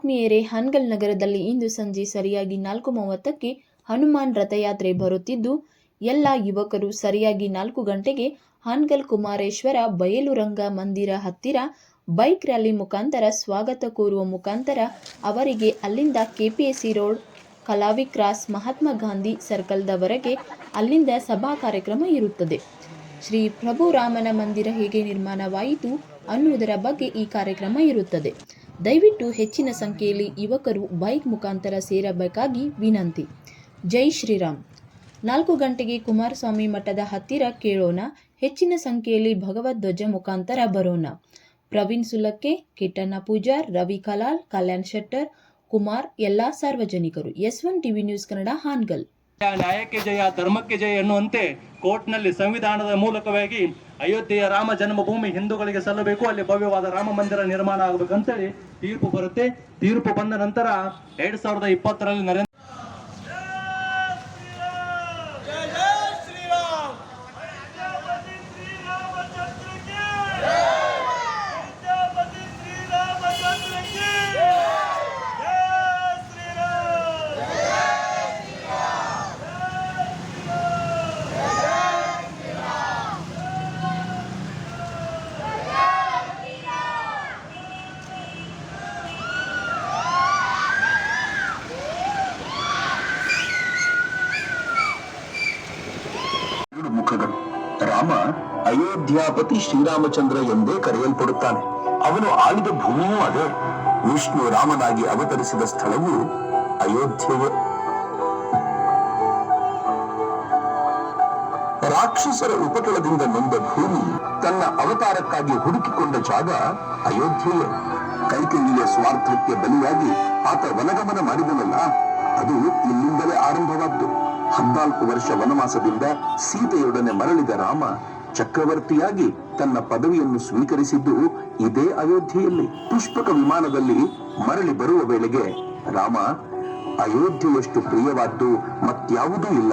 ಆತ್ಮೀಯರೇ, ಹನ್ಗಲ್ ನಗರದಲ್ಲಿ ಇಂದು ಸಂಜೆ ಸರಿಯಾಗಿ ನಾಲ್ಕು ಮೂವತ್ತಕ್ಕೆ ಹನುಮಾನ್ ರಥಯಾತ್ರೆ ಬರುತ್ತಿದ್ದು, ಎಲ್ಲ ಯುವಕರು ಸರಿಯಾಗಿ ನಾಲ್ಕು ಗಂಟೆಗೆ ಹಾನ್ಗಲ್ ಕುಮಾರೇಶ್ವರ ಬಯಲುರಂಗ ಮಂದಿರ ಹತ್ತಿರ ಬೈಕ್ ರ್ಯಾಲಿ ಮುಖಾಂತರ ಸ್ವಾಗತ ಕೋರುವ ಮುಖಾಂತರ ಅವರಿಗೆ ಅಲ್ಲಿಂದ ಕೆಪಿಎಸ್ಸಿ ರೋಡ್, ಕಲಾವಿ ಕ್ರಾಸ್, ಮಹಾತ್ಮ ಗಾಂಧಿ ಸರ್ಕಲ್ದವರೆಗೆ ಅಲ್ಲಿಂದ ಸಭಾ ಕಾರ್ಯಕ್ರಮ ಇರುತ್ತದೆ. ಶ್ರೀ ಪ್ರಭು ರಾಮನ ಮಂದಿರ ಹೇಗೆ ನಿರ್ಮಾಣವಾಯಿತು ಅನ್ನುವುದರ ಬಗ್ಗೆ ಈ ಕಾರ್ಯಕ್ರಮ ಇರುತ್ತದೆ. ದಯವಿಟ್ಟು ಹೆಚ್ಚಿನ ಸಂಖ್ಯೆಯಲ್ಲಿ ಯುವಕರು ಬೈಕ್ ಮುಖಾಂತರ ಸೇರಬೇಕಾಗಿ ವಿನಂತಿ. ಜೈ ಶ್ರೀರಾಮ್. ನಾಲ್ಕು ಗಂಟೆಗೆ ಕುಮಾರಸ್ವಾಮಿ ಮಠದ ಹತ್ತಿರ ಕೇಳೋಣ. ಹೆಚ್ಚಿನ ಸಂಖ್ಯೆಯಲ್ಲಿ ಭಗವದ್ ಧ್ವಜ ಮುಖಾಂತರ ಬರೋಣ. ಪ್ರವೀಣ್ ಸುಲಕ್ಕೆ ಕಿಟ್ಟಣ್ಣ ಪೂಜಾರ್, ರವಿ ಕಲಾಲ್, ಕಲ್ಯಾಣ್ ಶೆಟ್ಟರ್, ಕುಮಾರ್ ಎಲ್ಲ ಸಾರ್ವಜನಿಕರು. S one TV news Kannada Hangal. ನ್ಯಾಯಕ್ಕೆ ಜಯ, ಧರ್ಮಕ್ಕೆ ಜಯ ಎನ್ನುವಂತೆ ಕೋರ್ಟ್ನಲ್ಲಿ ಸಂವಿಧಾನದ ಮೂಲಕವಾಗಿ ಅಯೋಧ್ಯೆಯ ರಾಮ ಜನ್ಮಭೂಮಿ ಹಿಂದೂಗಳಿಗೆ ಸಲ್ಲಬೇಕು, ಅಲ್ಲಿ ಭವ್ಯವಾದ ರಾಮ ಮಂದಿರ ನಿರ್ಮಾಣ ಆಗಬೇಕಂತೇಳಿ ತೀರ್ಪು ಬರುತ್ತೆ. ತೀರ್ಪು ಬಂದ ನಂತರ ಎರಡ್ ಸಾವಿರದ ಇಪ್ಪತ್ತರಲ್ಲಿ ನರೇಂದ್ರ ರಾಮ ಅಯೋಧ್ಯಾಪತಿ ಶ್ರೀರಾಮಚಂದ್ರ ಎಂದೇ ಕರೆಯಲ್ಪಡುತ್ತಾನೆ. ಅವನು ಆಳಿದ ಭೂಮಿಯೂ ಅದೇ. ವಿಷ್ಣು ರಾಮನಾಗಿ ಅವತರಿಸಿದ ಸ್ಥಳವು ಅಯೋಧ್ಯೆಯೇ. ರಾಕ್ಷಸರ ಉಪಟಳದಿಂದ ನೊಂದ ಭೂಮಿ ತನ್ನ ಅವತಾರಕ್ಕಾಗಿ ಹುಡುಕಿಕೊಂಡ ಜಾಗ ಅಯೋಧ್ಯೆಯೇ. ಕೈಕೆಯಿಯ ಸ್ವಾರ್ಥಕ್ಕೆ ಬಲಿಯಾಗಿ ಆತ ವನಗಮನ ಮಾಡಿದನಲ್ಲ, ಅದು ಹದ್ನಾಲ್ಕು ವರ್ಷ ವನವಾಸದಿಂದ ಸೀತೆಯೊಡನೆ ಮರಳಿದ ರಾಮ ಚಕ್ರವರ್ತಿಯಾಗಿ ತನ್ನ ಪದವಿಯನ್ನು ಸ್ವೀಕರಿಸಿದ್ದು ಇದೇ ಅಯೋಧ್ಯೆಯಲ್ಲಿ. ಪುಷ್ಪಕ ವಿಮಾನದಲ್ಲಿ ಮರಳಿ ಬರುವ ವೇಳೆಗೆ ರಾಮ, ಅಯೋಧ್ಯೆಯಷ್ಟು ಪ್ರಿಯವಾದ್ದು ಮತ್ಯಾವುದೂ ಇಲ್ಲ.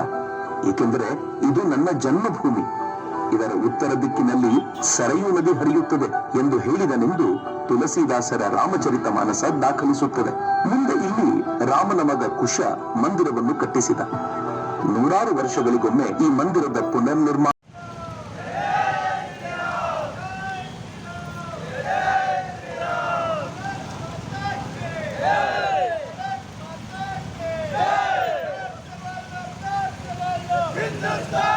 ಏಕೆಂದರೆ ಇದು ನನ್ನ ಜನ್ಮಭೂಮಿ. ಇದರ ಉತ್ತರ ದಿಕ್ಕಿನಲ್ಲಿ ಸರಯೂ ನದಿ ಹರಿಯುತ್ತದೆ ಎಂದು ಹೇಳಿದನೆಂದು ತುಳಸಿದಾಸರ ರಾಮಚರಿತ ಮಾನಸ ದಾಖಲಿಸುತ್ತದೆ. ಮುಂದೆ ಇಲ್ಲಿ ರಾಮನ ಮಗ ಕುಶ ಮಂದಿರವನ್ನು ಕಟ್ಟಿಸಿದ. ನೂರಾರು ವರ್ಷಗಳಿಗೊಮ್ಮೆ ಈ ಮಂದಿರದ ಪುನರ್ನಿರ್ಮಾಣ Hindustan!